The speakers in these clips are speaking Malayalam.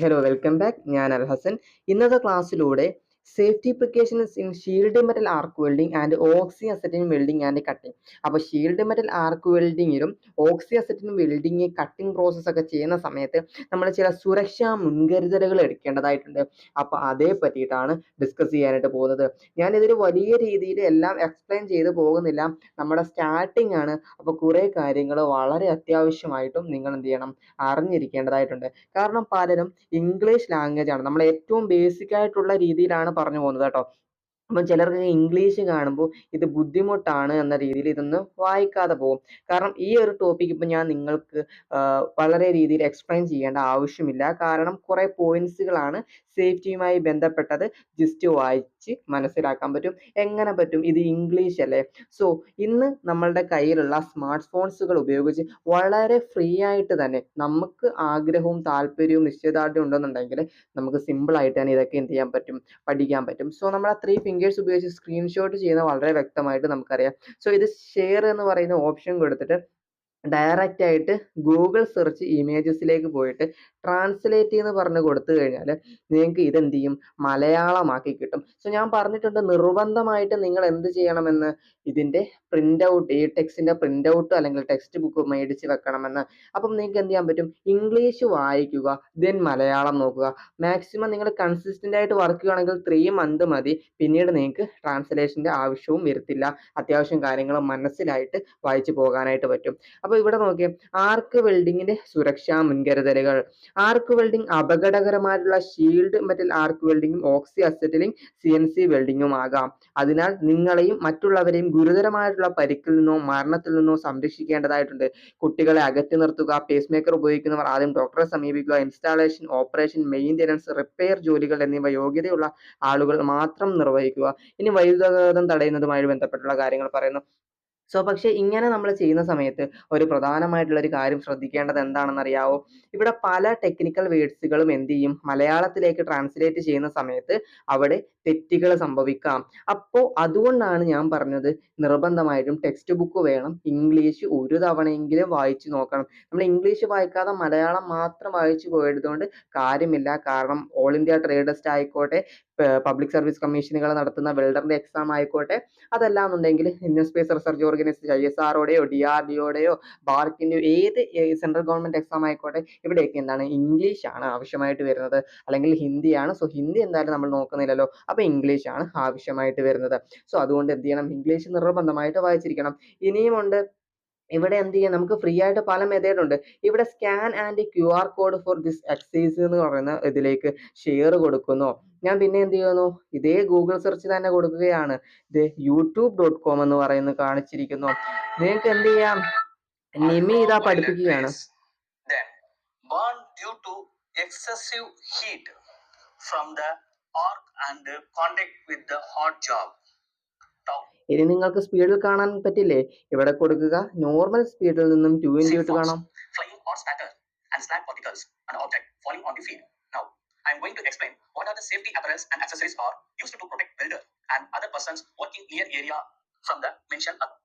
ഹലോ വെൽക്കം ബാക്ക് ഞാൻ അൽ ഹസൻ ഇന്നത്തെ ക്ലാസ്സിലൂടെ safety precautions in shield metal arc welding and oxy acetylene welding and cutting അപ്പോൾ shield metal arc വെൽഡിങ്ങിലും oxy acetylene welding cutting process ഒക്കെ ചെയ്യുന്ന സമയത്ത് നമ്മൾ ചില സുരക്ഷാ മുൻകരുതലുകൾ എടുക്കേണ്ടതായിട്ടുണ്ട്. അപ്പോൾ അതേ പറ്റിയിട്ടാണ് ഡിസ്കസ് ചെയ്യാനായിട്ട് പോകുന്നത്. ഞാനിതിൽ വലിയ രീതിയിൽ എല്ലാം എക്സ്പ്ലെയിൻ ചെയ്ത് പോകുന്നില്ല. നമ്മുടെ സ്റ്റാർട്ടിംഗ് ആണ്. അപ്പോൾ കുറേ കാര്യങ്ങൾ വളരെ അത്യാവശ്യമായിട്ടും നിങ്ങൾ എന്ത് ചെയ്യണം? അറിഞ്ഞിരിക്കേണ്ടതായിട്ടുണ്ട്. കാരണം പലരും ഇംഗ്ലീഷ് ലാംഗ്വേജ് ആണ്. നമ്മൾ ഏറ്റവും ബേസിക് ആയിട്ടുള്ള രീതിയിലാണ് പറഞ്ഞു പോകുന്നത് കേട്ടോ. അപ്പം ചിലർക്ക് ഇംഗ്ലീഷ് കാണുമ്പോൾ ഇത് ബുദ്ധിമുട്ടാണ് എന്ന രീതിയിൽ ഇതൊന്ന് വായിക്കാതെ പോകും. കാരണം ഈ ഒരു ടോപ്പിക് ഇപ്പം ഞാൻ നിങ്ങൾക്ക് വളരെ രീതിയിൽ എക്സ്പ്ലെയിൻ ചെയ്യേണ്ട ആവശ്യമില്ല. കാരണം കുറേ പോയിന്റ്സുകളാണ് സേഫ്റ്റിയുമായി ബന്ധപ്പെട്ടത് ജസ്റ്റ് വായിച്ച് മനസ്സിലാക്കാൻ പറ്റും. എങ്ങനെ പറ്റും? ഇത് ഇംഗ്ലീഷ് അല്ലേ? സോ ഇന്ന് നമ്മളുടെ കയ്യിലുള്ള സ്മാർട്ട് ഫോൺസുകൾ ഉപയോഗിച്ച് വളരെ ഫ്രീ ആയിട്ട് തന്നെ നമുക്ക് ആഗ്രഹവും താല്പര്യവും നിശ്ചയദാർഢ്യം ഉണ്ടെന്നുണ്ടെങ്കിൽ നമുക്ക് സിമ്പിൾ ആയിട്ട് തന്നെ ഇതൊക്കെ എന്ത് ചെയ്യാൻ പറ്റും? പഠിക്കാൻ പറ്റും. സോ നമ്മൾ ആ ത്രീ ഫിംഗേഴ്സ് ഉപയോഗിച്ച് സ്ക്രീൻഷോട്ട് ചെയ്യുന്ന വളരെ വ്യക്തമായിട്ട് നമുക്കറിയാം. സോ ഇത് ഷെയർ എന്ന് പറയുന്ന ഓപ്ഷൻ കൊടുത്തിട്ട് ഡയറക്റ്റ് ആയിട്ട് ഗൂഗിൾ സെർച്ച് ഇമേജസിലേക്ക് പോയിട്ട് ട്രാൻസ്ലേറ്റ് എന്ന് പറഞ്ഞ് കൊടുത്തു കഴിഞ്ഞാൽ നിങ്ങൾക്ക് ഇതെന്ത് ചെയ്യും മലയാളമാക്കി കിട്ടും. സോ ഞാൻ പറഞ്ഞിട്ടുണ്ട് നിർബന്ധമായിട്ട് നിങ്ങൾ എന്ത് ചെയ്യണമെന്ന്? ഇതിന്റെ പ്രിന്റ് ഔട്ട് ഈ ടെക്സ്റ്റിന്റെ പ്രിന്റ് ഔട്ട് അല്ലെങ്കിൽ ടെക്സ്റ്റ് ബുക്ക് മേടിച്ച് വെക്കണമെന്ന്. അപ്പം നിങ്ങൾക്ക് എന്ത് ചെയ്യാൻ പറ്റും? ഇംഗ്ലീഷ് വായിക്കുക ദെൻ മലയാളം നോക്കുക. മാക്സിമം നിങ്ങൾ കൺസിസ്റ്റന്റ് ആയിട്ട് വർക്ക് ചെയ്യുകയാണെങ്കിൽ ത്രീ മന്ത് മതി. പിന്നീട് നിങ്ങൾക്ക് ട്രാൻസ്ലേഷന്റെ ആവശ്യവും വരുത്തില്ല. അത്യാവശ്യം കാര്യങ്ങൾ മനസ്സിലായിട്ട് വായിച്ചു പോകാനായിട്ട് പറ്റും. അപ്പോൾ ഇവിടെ നോക്കിയേ ആർക്ക് വെൽഡിങ്ങിന്റെ സുരക്ഷാ മുൻകരുതലുകൾ. ആർക്ക് വെൽഡിംഗ് അപകടകരമായിട്ടുള്ള shield metal arc വെൽഡിങ്ങും oxy acetylene C N C വെൽഡിങ്ങും ആകാം. അതിനാൽ നിങ്ങളെയും മറ്റുള്ളവരെയും ഗുരുതരമായിട്ടുള്ള പരിക്കിൽ നിന്നോ മരണത്തിൽ നിന്നോ സംരക്ഷിക്കേണ്ടതായിട്ടുണ്ട്. കുട്ടികളെ അകറ്റി നിർത്തുക പേസ് മേക്കർ ഉപയോഗിക്കുന്നവർ ആദ്യം ഡോക്ടറെ സമീപിക്കുക ഇൻസ്റ്റാളേഷൻ ഓപ്പറേഷൻ മെയിന്റെനൻസ് റിപ്പയർ ജോലികൾ എന്നിവ യോഗ്യതയുള്ള ആളുകൾ മാത്രം നിർവഹിക്കുക. ഇനി വൈദ്യുതാഘാതം തടയുന്നതുമായി ബന്ധപ്പെട്ടുള്ള കാര്യങ്ങൾ പറയുന്നു. സോ പക്ഷേ ഇങ്ങനെ നമ്മൾ ചെയ്യുന്ന സമയത്ത് ഒരു പ്രധാനമായിട്ടുള്ള ഒരു കാര്യം ശ്രദ്ധിക്കേണ്ടത് എന്താണെന്ന് അറിയാവോ ഇവിടെ പല ടെക്നിക്കൽ വേഡ്സുകളും എന്ത് ചെയ്യും? മലയാളത്തിലേക്ക് ട്രാൻസ്ലേറ്റ് ചെയ്യുന്ന സമയത്ത് അവിടെ തെറ്റുകൾ സംഭവിക്കാം. അപ്പോൾ അതുകൊണ്ടാണ് ഞാൻ പറഞ്ഞത് നിർബന്ധമായിട്ടും ടെക്സ്റ്റ് ബുക്ക് വേണം. ഇംഗ്ലീഷ് ഒരു തവണയെങ്കിലും വായിച്ചു നോക്കണം. നമ്മൾ ഇംഗ്ലീഷ് വായിക്കാതെ മലയാളം മാത്രം വായിച്ചു പോയതുകൊണ്ട് കാര്യമില്ല. കാരണം ഓൾ ഇന്ത്യ ട്രേഡേഴ്സ് ടെസ്റ്റ് ആയിക്കോട്ടെ പബ്ലിക് സർവീസ് കമ്മീഷനുകൾ നടത്തുന്ന വെൽഡറിന്റെ എക്സാം ആയിക്കോട്ടെ. അതല്ല എന്നുണ്ടെങ്കിൽ Indian space research organisation I S ആറോടെയോ D R D ബാർക്കിന്റെയോ ഏത് സെൻട്രൽ ഗവൺമെന്റ് എക്സാം ആയിക്കോട്ടെ ഇവിടെയൊക്കെ എന്താണ് ഇംഗ്ലീഷ് ആണ് ആവശ്യമായിട്ട് വരുന്നത്. അല്ലെങ്കിൽ ഹിന്ദിയാണ്. സോ ഹിന്ദി എന്തായാലും നമ്മൾ നോക്കുന്നില്ലല്ലോ. അപ്പോൾ ഇംഗ്ലീഷ് ആണ് ആവശ്യമായിട്ട് വരുന്നത്. സോ അതുകൊണ്ട് എന്ത് ചെയ്യണം? ഇംഗ്ലീഷ് നിർബന്ധമായിട്ട് വായിച്ചിരിക്കണം. ഇനിയുമുണ്ട് ഇവിടെ എന്ത് ചെയ്യാം? നമുക്ക് ഫ്രീ ആയിട്ട് പല മെത്തേഡ് ഉണ്ട്. ഇവിടെ scan and Q R code for this exercise എന്ന് പറയുന്ന ഇതിലേക്ക് ഷെയർ കൊടുക്കുന്നു. ഞാൻ പിന്നെ എന്ത് ചെയ്യുന്നു? ഇതേ ഗൂഗിൾ സെർച്ച് തന്നെ കൊടുക്കുകയാണ്. ഇത് യൂട്യൂബ് ഡോട്ട് കോം എന്ന് പറയുന്നത് കാണിച്ചിരിക്കുന്നു. നിങ്ങൾക്ക് എന്ത് ചെയ്യാം? നിമി ഇതാ പഠിപ്പിക്കുകയാണ്. From the arc and contact with the hot job. ഇനി നിങ്ങൾക്ക് സ്പീഡിൽ കാണാൻ പറ്റില്ലേ? ഇവിടെ കൊടുക്കുക. നോർമൽ സ്പീഡിൽ നിന്നും ടു ഇൻ ടു കാണാം. I am going to explain what are the safety apparatus and accessories are used to protect builder and other persons working near area from the mentioned above.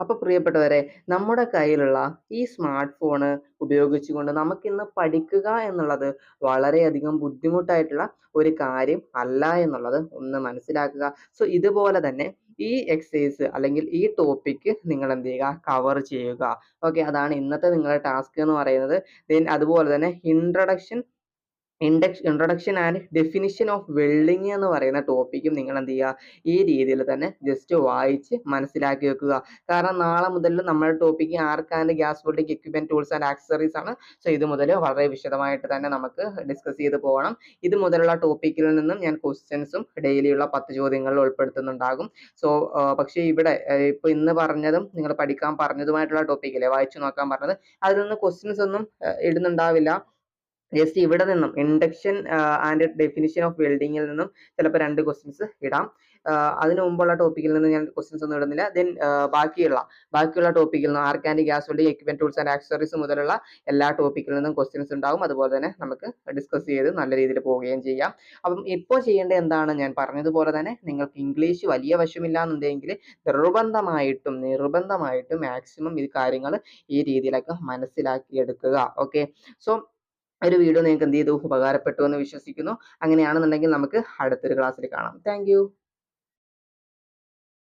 അപ്പൊ പ്രിയപ്പെട്ടവരെ നമ്മുടെ കയ്യിലുള്ള ഈ സ്മാർട്ട് ഫോണ് ഉപയോഗിച്ചുകൊണ്ട് നമുക്ക് ഇന്ന് പഠിക്കുക എന്നുള്ളത് വളരെയധികം ബുദ്ധിമുട്ടായിട്ടുള്ള ഒരു കാര്യം അല്ല എന്നുള്ളത് ഒന്ന് മനസ്സിലാക്കുക. സോ ഇതുപോലെ തന്നെ ഈ എക്സസൈസ് അല്ലെങ്കിൽ ഈ ടോപ്പിക്ക് നിങ്ങൾ എന്ത് ചെയ്യുക. കവർ ചെയ്യുക ഓക്കെ അതാണ് ഇന്നത്തെ നിങ്ങളുടെ ടാസ്ക് എന്ന് പറയുന്നത്. ദെൻ അതുപോലെ തന്നെ introduction index introduction and definition of welding എന്ന് പറയുന്ന ടോപ്പിക്കും നിങ്ങൾ എന്ത് ചെയ്യുക? ഈ രീതിയിൽ തന്നെ ജസ്റ്റ് വായിച്ച് മനസ്സിലാക്കി വെക്കുക. കാരണം നാളെ മുതൽ നമ്മുടെ topic arc and gas welding equipment tools and accessories ആണ്. സോ ഇത് മുതൽ വളരെ വിശദമായിട്ട് തന്നെ നമുക്ക് ഡിസ്കസ് ചെയ്ത് പോകണം. ഇത് മുതലുള്ള ടോപ്പിക്കിൽ നിന്നും ഞാൻ ക്വസ്റ്റ്യൻസും ഡെയിലിയുള്ള പത്ത് ചോദ്യങ്ങളിൽ ഉൾപ്പെടുത്തുന്നുണ്ടാകും. സോ പക്ഷേ ഇവിടെ ഇപ്പോൾ ഇപ്പൊ ഇന്ന് പറഞ്ഞതും നിങ്ങൾ പഠിക്കാൻ പറഞ്ഞതുമായിട്ടുള്ള ടോപ്പിക്കില്ലേ വായിച്ചു നോക്കാൻ പറഞ്ഞത്. അതിൽ നിന്ന് ക്വസ്റ്റ്യൻസ് ഒന്നും ഇടുന്നുണ്ടാവില്ല. ജസ്റ്റ് ഇവിടെ നിന്നും ഇൻഡക്ഷൻ ആൻഡ് ഡെഫിനിഷൻ ഓഫ് വെൽഡിങ്ങിൽ നിന്നും ചിലപ്പോൾ രണ്ട് ക്വസ്റ്റ്യൻസ് ഇടാം. അതിനു മുമ്പുള്ള ടോപ്പിക്കിൽ നിന്ന് ഞാൻ ക്വസ്റ്റ്യൻസ് ഒന്നും ഇടുന്നില്ല. ദെൻ ബാക്കിയുള്ള ബാക്കിയുള്ള ടോപ്പിക്കിൽ നിന്ന് arc and gas welding equipment tools and accessories മുതലുള്ള എല്ലാ ടോപ്പിക്കിൽ നിന്നും ക്വസ്റ്റ്യൻസ് ഉണ്ടാവും. അതുപോലെ തന്നെ നമുക്ക് ഡിസ്കസ് ചെയ്ത് നല്ല രീതിയിൽ പോവുകയും ചെയ്യാം. അപ്പം ഇപ്പോൾ ചെയ്യേണ്ടത് എന്താണ്? ഞാൻ പറഞ്ഞതുപോലെ തന്നെ നിങ്ങൾക്ക് ഇംഗ്ലീഷ് വലിയ വശമില്ല എന്നുണ്ടെങ്കിൽ നിർബന്ധമായിട്ടും നിർബന്ധമായിട്ടും മാക്സിമം ഈ കാര്യങ്ങൾ ഈ രീതിയിലൊക്കെ മനസ്സിലാക്കിയെടുക്കുക. ഓക്കെ സോ ഒരു വീഡിയോ നിങ്ങൾക്ക് എന്ത് ചെയ്തു? ഉപകാരപ്പെട്ടു എന്ന് വിശ്വസിക്കുന്നു. അങ്ങനെയാണെന്നുണ്ടെങ്കിൽ നമുക്ക് അടുത്തൊരു ക്ലാസ്സിൽ കാണാം. താങ്ക്